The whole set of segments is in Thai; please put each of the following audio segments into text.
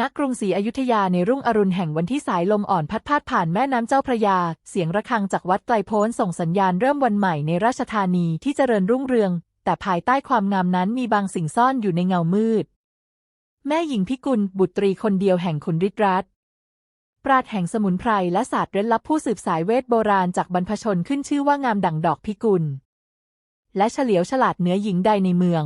ณกรุงศรีอยุธยาในรุ่งอรุณแห่งวันที่สายลมอ่อนพัดพาดผ่านแม่น้ำเจ้าพระยา เสียงระฆังจากวัดไกลโพ้นส่งสัญญาณเริ่มวันใหม่ในราชธานีที่เจริญรุ่งเรือง แต่ภายใต้ความงามนั้นมีบางสิ่งซ่อนอยู่ในเงามืด แม่หญิงพิกุล บุตรีคนเดียวแห่งคุณฤทธิ์รัตปราดแห่งสมุนไพรและศาสตร์เร้นลับผู้สืบสายเวทโบราณจากบรรพชนขึ้นชื่อว่างามดั่งดอกพิกุล และเฉลียวฉลาดเหนือหญิงใดในเมือง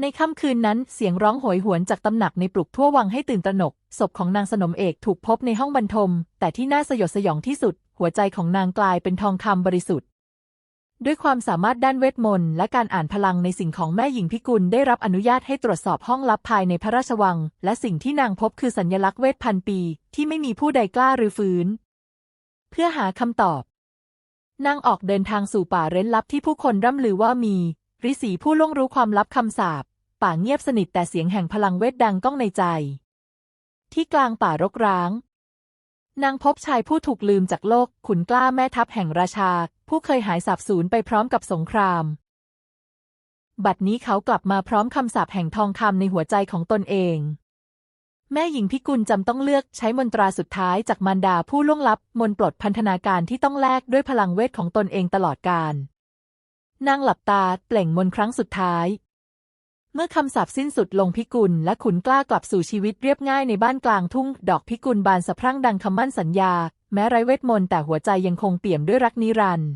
ในค่ำคืนนั้นเสียงร้องโหยหวนจากตำหนักในปลุกทั่ววังให้ตื่นตระหนก ศพของนางสนมเอกถูกพบในห้องบรรทม แต่ที่น่าสยดสยองที่สุด หัวใจของนางกลายเป็นทองคำบริสุทธิ์ ด้วยความสามารถด้านเวทมนต์และการอ่านพลังในสิ่งของแม่หญิงพิกุลได้รับอนุญาตให้ตรวจสอบห้องลับภายในพระราชวัง และสิ่งที่นางพบคือสัญลักษณ์เวทพันปี ที่ไม่มีผู้ใดกล้าหรือฟื้น เพื่อหาคำตอบนางออกเดินทางสู่ป่าเร้นลับที่ผู้คนร่ำลือว่ามี ฤาษีผู้ล่วงรู้ความลับคำสาปป่าเงียบสนิทแต่เสียงแห่งพลังเวทดังก้องในใจ ที่กลางป่ารกร้าง นางพบชายผู้ถูกลืมจากโลก ขุนกล้าแม่ทัพแห่งราชา ผู้เคยหายสาบสูญไปพร้อมกับสงคราม บัดนี้เขากลับมาพร้อมคำสาปแห่งทองคำในหัวใจของตนเอง แม่หญิงพิกุลจำต้องเลือกใช้มนตราสุดท้ายจากมารดาผู้ล่วงลับ มนต์ปลดพันธนาการที่ต้องแลกด้วยพลังเวทของตนเองตลอดกาล นางหลับตาเปล่งมนครั้งสุดท้าย เมื่อคำสาปสิ้นสุดลงพิกุลและขุนกล้ากลับสู่ชีวิตเรียบง่ายในบ้านกลางทุ่ง ดอกพิกุลบานสะพรั่งดังคำมั่นสัญญา แม้ไร้เวทมนต์แต่หัวใจยังคงเปี่ยมด้วยรักนิรันดร์